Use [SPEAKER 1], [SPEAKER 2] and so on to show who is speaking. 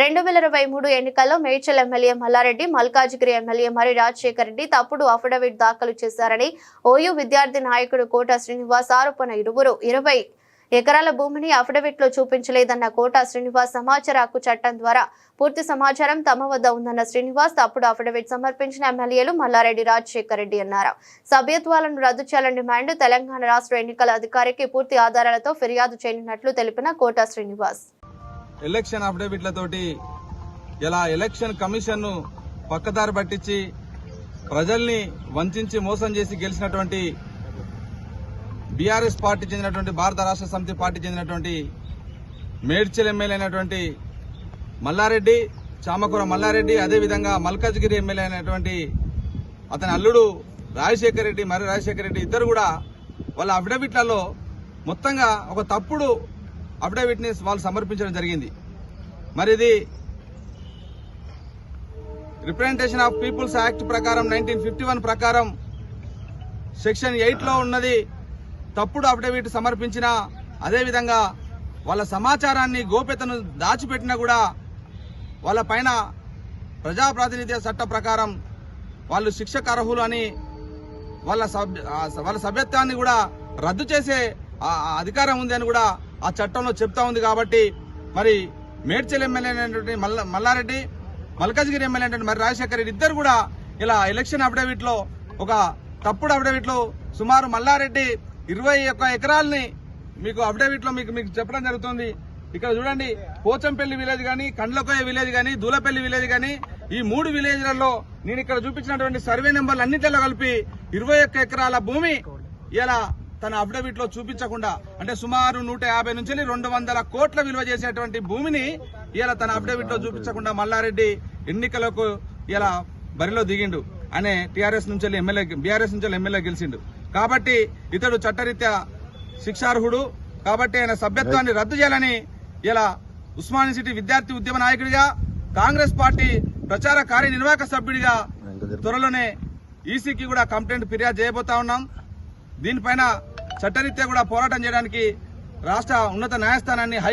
[SPEAKER 1] రెండు వేల ఇరవై మూడు ఎన్నికల్లో మేడ్చల్ ఎమ్మెల్యే మల్లారెడ్డి మల్కాజిగిరి ఎమ్మెల్యే మరి రాజశేఖర్ రెడ్డి తప్పుడు అఫిడవిట్ దాఖలు చేశారని ఓయూ విద్యార్థి నాయకుడు కోట శ్రీనివాస్ ఆరోపణ. ఇరువురు ఇరవై ఎకరాల భూమిని అఫిడవిట్లో చూపించలేదన్న కోట శ్రీనివాస్ సమాచార హక్కు చట్టం ద్వారా పూర్తి సమాచారం తమ వద్ద ఉందన్న శ్రీనివాస్ తప్పుడు అఫిడవిట్ సమర్పించిన ఎమ్మెల్యేలు మల్లారెడ్డి రాజశేఖర్ రెడ్డి అన్నారు. సభ్యత్వాలను రద్దు చేయాలని డిమాండ్ తెలంగాణ రాష్ట్ర ఎన్నికల అధికారికి పూర్తి ఆధారాలతో ఫిర్యాదు చేయనున్నట్లు తెలిపిన కోట శ్రీనివాస్.
[SPEAKER 2] ఎలక్షన్ అఫిడవిట్లతోటి ఇలా ఎలక్షన్ కమిషన్ను పక్కదారి పట్టించి ప్రజల్ని వంచి మోసం చేసి గెలిచినటువంటి బీఆర్ఎస్ పార్టీ చెందినటువంటి భారత రాష్ట్ర సమితి పార్టీ చెందినటువంటి మేడ్చల్ ఎమ్మెల్యే అయినటువంటి మల్లారెడ్డి చామకూర మల్లారెడ్డి అదేవిధంగా మల్కాజ్గిరి ఎమ్మెల్యే అయినటువంటి అతని అల్లుడు రాజశేఖర రెడ్డి మరి రాజశేఖర రెడ్డి ఇద్దరు కూడా వాళ్ళ అఫిడవిట్లలో మొత్తంగా ఒక తప్పుడు అఫిడవిట్ని వాళ్ళు సమర్పించడం జరిగింది. మరి ఇది రిప్రజెంటేషన్ ఆఫ్ పీపుల్స్ యాక్ట్ ప్రకారం నైన్టీన్ ఫిఫ్టీ వన్ ప్రకారం సెక్షన్ ఎయిట్లో ఉన్నది. తప్పుడు అఫిడవిట్ సమర్పించిన అదేవిధంగా వాళ్ళ సమాచారాన్ని గోప్యతను దాచిపెట్టినా కూడా వాళ్ళ పైన ప్రజాప్రాతినిధ్య చట్ట ప్రకారం వాళ్ళు శిక్షకు అర్హులు అని వాళ్ళ సభ్య వాళ్ళ సభ్యత్వాన్ని కూడా రద్దు చేసే అధికారం ఉంది అని కూడా ఆ చట్టంలో చెప్తా ఉంది కాబట్టి మరి మేడ్చల్ ఎమ్మెల్యే అయినటువంటి మల్ల మల్లారెడ్డి మల్కాజ్గిరి ఎమ్మెల్యే అయినటువంటి మరి రాజశేఖర్ రెడ్డి ఇద్దరు కూడా ఇలా ఎలక్షన్ అఫిడవిట్లో ఒక తప్పుడు అఫిడవిట్లో సుమారు మల్లారెడ్డి ఇరవై ఒక్క ఎకరాలని మీకు అఫిడవిట్లో మీకు మీకు చెప్పడం జరుగుతుంది. ఇక్కడ చూడండి పోచంపల్లి విలేజ్ గాని కండ్లకోయ విలేజ్ గాని దూలపల్లి విలేజ్ గాని ఈ మూడు విలేజ్లలో నేను ఇక్కడ చూపించినటువంటి సర్వే నెంబర్లు అన్నింటిలో కలిపి ఇరవై ఒక్క ఎకరాల భూమి ఇలా తన అఫిడవిట్లో చూపించకుండా అంటే సుమారు నూట యాభై నుంచి రెండు వందల కోట్ల విలువ చేసేటువంటి భూమిని ఇలా తన అఫిడవిట్లో చూపించకుండా మల్లారెడ్డి ఎన్నికలకు ఇలా బరిలో దిగిండు. అనే టీఆర్ఎస్ నుంచి ఎమ్మెల్యే బీఆర్ఎస్ నుంచి వెళ్ళి ఎమ్మెల్యే గెలిచిండు. కాబట్టి ఇతడు చట్టరీత్యా శిక్షార్హుడు. కాబట్టి ఆయన సభ్యత్వాన్ని రద్దు చేయాలని ఇలా ఉస్మాని సిటీ విద్యార్థి ఉద్యమ నాయకుడిగా కాంగ్రెస్ పార్టీ ప్రచార కార్యనిర్వాహక సభ్యుడిగా త్వరలోనే ఈసీకి కూడా కంప్లైంట్ ఫిర్యాదు చేయబోతా ఉన్నాం. దీనిపైన చట్టరీత్యా కూడా పోరాటం చేయడానికి రాష్ట్ర ఉన్నత న్యాయస్థానాన్ని హై